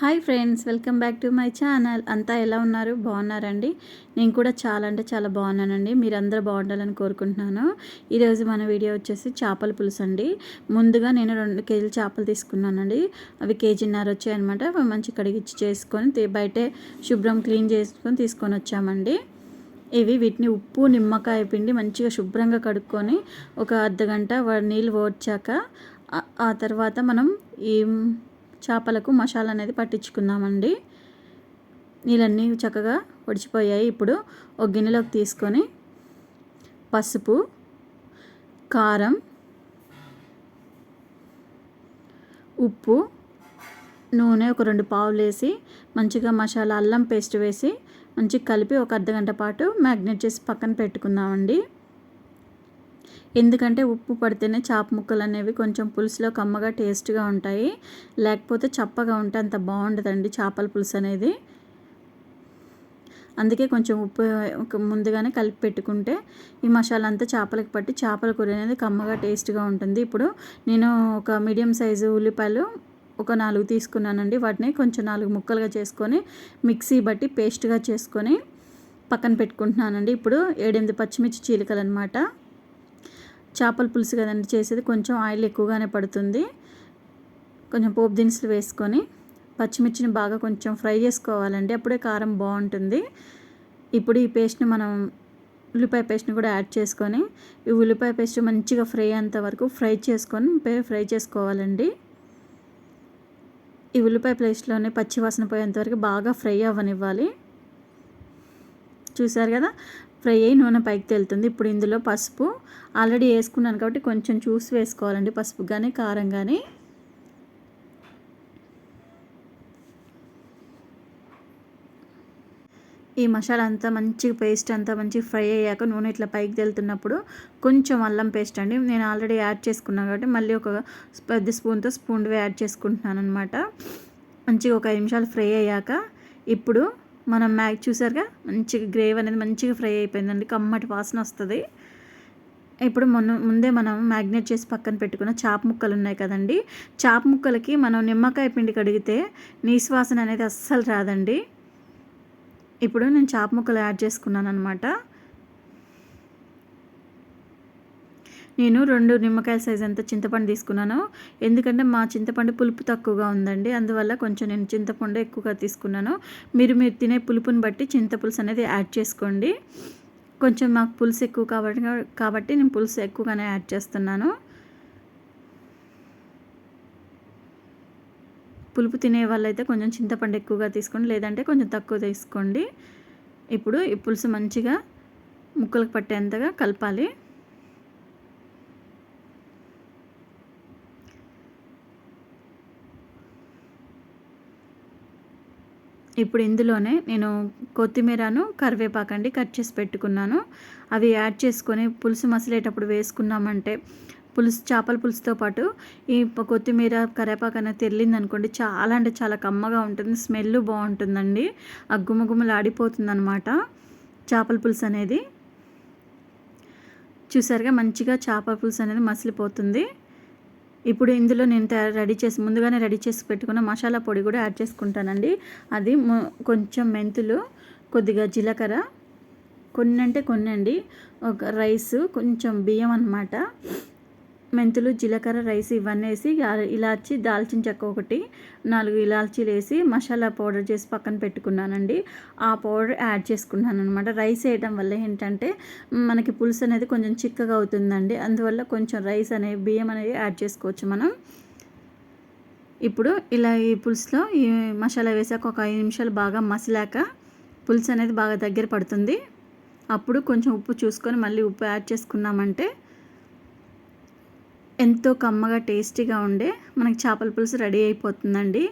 Hi friends welcome back to my channel. అంతా ఎలా ఉన్నారు? బాగున్నారండి? నేను కూడా చాలా అంటే చాలా బాగున్నానండి. మీరు బాగుండాలని కోరుకుంటున్నాను. ఈరోజు మన వీడియో వచ్చేసి చేపల పులుసు అండి. ముందుగా నేను రెండు కేజీలు చేపలు తీసుకున్నానండి. అవి కేజీన్నర వచ్చాయన్నమాట. మంచి కడిగిచ్చి చేసుకొని బయటే శుభ్రం క్లీన్ చేసుకొని తీసుకొని వచ్చామండి. ఇవి వీటిని ఉప్పు నిమ్మకాయ పిండి మంచిగా శుభ్రంగా కడుక్కొని ఒక అర్ధ గంట నీళ్ళు ఓడ్చాక ఆ తర్వాత మనం ఈ చేపలకు మసాలా అనేది పట్టించుకుందామండి. నీళ్ళన్నీ చక్కగా ఒడిచిపోయాయి. ఇప్పుడు ఒక గిన్నెలోకి తీసుకొని పసుపు కారం ఉప్పు నూనె ఒక రెండు పావులు వేసి మంచిగా మసాలా అల్లం పేస్ట్ వేసి మంచిగా కలిపి ఒక అర్ధ గంట పాటు మ్యాగ్నేట్ చేసి పక్కన పెట్టుకుందామండి. ఎందుకంటే ఉప్పు పడితేనే చాప ముక్కలు అనేవి కొంచెం పులుసులో కమ్మగా టేస్ట్గా ఉంటాయి. లేకపోతే చప్పగా ఉంటే అంత బాగుండదండి చేపల పులుసు అనేది. అందుకే కొంచెం ఉప్పు ముందుగానే కలిపి పెట్టుకుంటే ఈ మసాలా అంతా చేపలకు పట్టి చేపల కూర అనేది కమ్మగా టేస్ట్గా ఉంటుంది. ఇప్పుడు నేను ఒక మీడియం సైజు ఉల్లిపాయలు ఒక నాలుగు తీసుకున్నానండి. వాటిని కొంచెం నాలుగు ముక్కలుగా చేసుకొని మిక్సీ బట్టి పేస్ట్గా చేసుకొని పక్కన పెట్టుకుంటున్నానండి. ఇప్పుడు ఏడెనిమిది పచ్చిమిర్చి చీలికలు అనమాట చేపల పులుసు కదండి చేసేది. కొంచెం ఆయిల్ ఎక్కువగానే పడుతుంది. కొంచెం పోపు దినుసులు వేసుకొని పచ్చిమిర్చిని బాగా కొంచెం ఫ్రై చేసుకోవాలండి. అప్పుడే కారం బాగుంటుంది. ఇప్పుడు ఈ పేస్ట్ని మనం ఉల్లిపాయ పేస్ట్ని కూడా యాడ్ చేసుకొని ఈ ఉల్లిపాయ పేస్ట్ మంచిగా ఫ్రై అయ్యేంత వరకు ఫ్రై చేసుకొని ఫ్రై చేసుకోవాలండి. ఈ ఉల్లిపాయ పేస్ట్లోనే పచ్చి వాసన పోయేంత వరకు బాగా ఫ్రై అవ్వనివ్వాలి. చూసారు కదా? ఫ్రై అయ్యి నూనె పైకి తేలుతుంది. ఇప్పుడు ఇందులో పసుపు ఆల్రెడీ వేసుకున్నాను కాబట్టి కొంచెం చూసి వేసుకోవాలండి. పసుపు కానీ కారం కానీ ఈ మసాలా అంతా మంచిగా పేస్ట్ అంతా మంచిగా ఫ్రై అయ్యాక నూనె ఇట్లా పైకి తెలుతున్నప్పుడు కొంచెం అల్లం పేస్ట్ అండి. నేను ఆల్రెడీ యాడ్ చేసుకున్నాను కాబట్టి మళ్ళీ ఒక పెద్ద స్పూన్తో స్పూన్వే యాడ్ చేసుకుంటున్నాను అనమాట మంచిగా ఒక ఐదు నిమిషాలు ఫ్రై అయ్యాక ఇప్పుడు మనం మ్యాగ్ చూసారుగా? మంచిగా గ్రేవ్ అనేది మంచిగా ఫ్రై అయిపోయిందండి. కమ్మటి వాసన వస్తుంది. ఇప్పుడు మొన్న ముందే మనం మ్యాగ్నేట్ చేసి పక్కన పెట్టుకున్న చాప ముక్కలు ఉన్నాయి కదండి. చాప ముక్కలకి మనం నిమ్మకాయ పిండి కడిగితే నీశ్వాసన అనేది అస్సలు రాదండి. ఇప్పుడు నేను చాప ముక్కలు యాడ్ చేసుకున్నాను అనమాట నేను రెండు నిమ్మకాయల సైజ్ అంత చింతపండు తీసుకున్నాను. ఎందుకంటే మా చింతపండు పులుపు తక్కువగా ఉందండి. అందువల్ల కొంచెం నేను చింతపండు ఎక్కువగా తీసుకున్నాను. మీరు మీరు తినే పులుపుని బట్టి చింతపులుసు అనేది యాడ్ చేసుకోండి. కొంచెం మాకు పులుసు ఎక్కువ కాబట్టి కాబట్టి నేను పులుసు ఎక్కువగానే యాడ్ చేస్తున్నాను. పులుపు తినే వాళ్ళైతే కొంచెం చింతపండు ఎక్కువగా తీసుకోండి. లేదంటే కొంచెం తక్కువ తీసుకోండి. ఇప్పుడు ఈ పులుసు మంచిగా ముక్కలకు పట్టేంతగా కలపాలి. ఇప్పుడు ఇందులోనే నేను కొత్తిమీరను కరివేపాకండి కట్ చేసి పెట్టుకున్నాను. అవి యాడ్ చేసుకొని పులుసు మసిలేటప్పుడు వేసుకున్నామంటే పులుసు చేపల పులుసుతో పాటు ఈ కొత్తిమీర కరివేపాకు అనేది తెల్లింది అనుకోండి చాలా అంటే చాలా కమ్మగా ఉంటుంది స్మెల్ బాగుంటుందండి. ఆ గుమ్మగుమ్మలు ఆడిపోతుంది అనమాట చేపల పులుసు అనేది. చూసారుగా మంచిగా చేపల పులుసు అనేది మసిలిపోతుంది. ఇప్పుడు ఇందులో నేను రెడీ చేసి ముందుగానే రెడీ చేసి పెట్టుకున్న మసాలా పొడి కూడా యాడ్ చేసుకుంటానండి. అది కొంచెం మెంతులు కొద్దిగా జీలకర్ర కొన్ని అంటే కొన్ని అండి. ఒక రైస్ కొంచెం బియ్యం అనమాట మెంతులు జీలకర్ర రైస్ ఇవన్నీ వేసి ఇలాచి దాల్చిన చెక్క ఒకటి నాలుగు ఇలాచీలు వేసి మసాలా పౌడర్ చేసి పక్కన పెట్టుకున్నానండి. ఆ పౌడర్ యాడ్ చేసుకున్నాను అనమాట రైస్ వేయడం వల్ల ఏంటంటే మనకి పులుసు అనేది కొంచెం చిక్కగా అవుతుందండి. అందువల్ల కొంచెం రైస్ అనేది బియ్యం అనేది యాడ్ చేసుకోవచ్చు మనం. ఇప్పుడు ఇలా ఈ పులుసులో ఈ మసాలా వేసాక ఒక ఐదు నిమిషాలు బాగా మసిలాక పులుసు అనేది బాగా దగ్గర పడుతుంది. అప్పుడు కొంచెం ఉప్పు చూసుకొని మళ్ళీ ఉప్పు యాడ్ చేసుకున్నామంటే ఎంతో కమ్మగా టేస్టీగా ఉండే మనకి చేపల పులుసు రెడీ అయిపోతుందండి.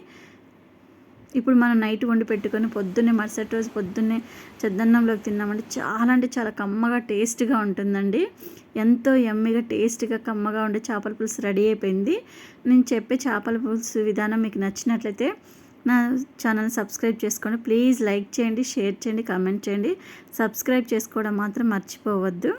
ఇప్పుడు మనం నైట్ వండి పెట్టుకొని పొద్దున్నే మరుసటి రోజు పొద్దున్నే చెద్దన్నంలోకి తిన్నామంటే చాలా అంటే చాలా కమ్మగా టేస్ట్గా ఉంటుందండి. ఎంతో ఎమ్మిగా టేస్ట్గా కమ్మగా ఉండే చేపల పులుసు రెడీ అయిపోయింది. నేను చెప్పే చేపల పులుసు విధానం మీకు నచ్చినట్లయితే నా ఛానల్ సబ్స్క్రైబ్ చేసుకోండి. ప్లీజ్ లైక్ చేయండి షేర్ చేయండి కామెంట్ చేయండి. సబ్స్క్రైబ్ చేసుకోవడం మాత్రం మర్చిపోవద్దు.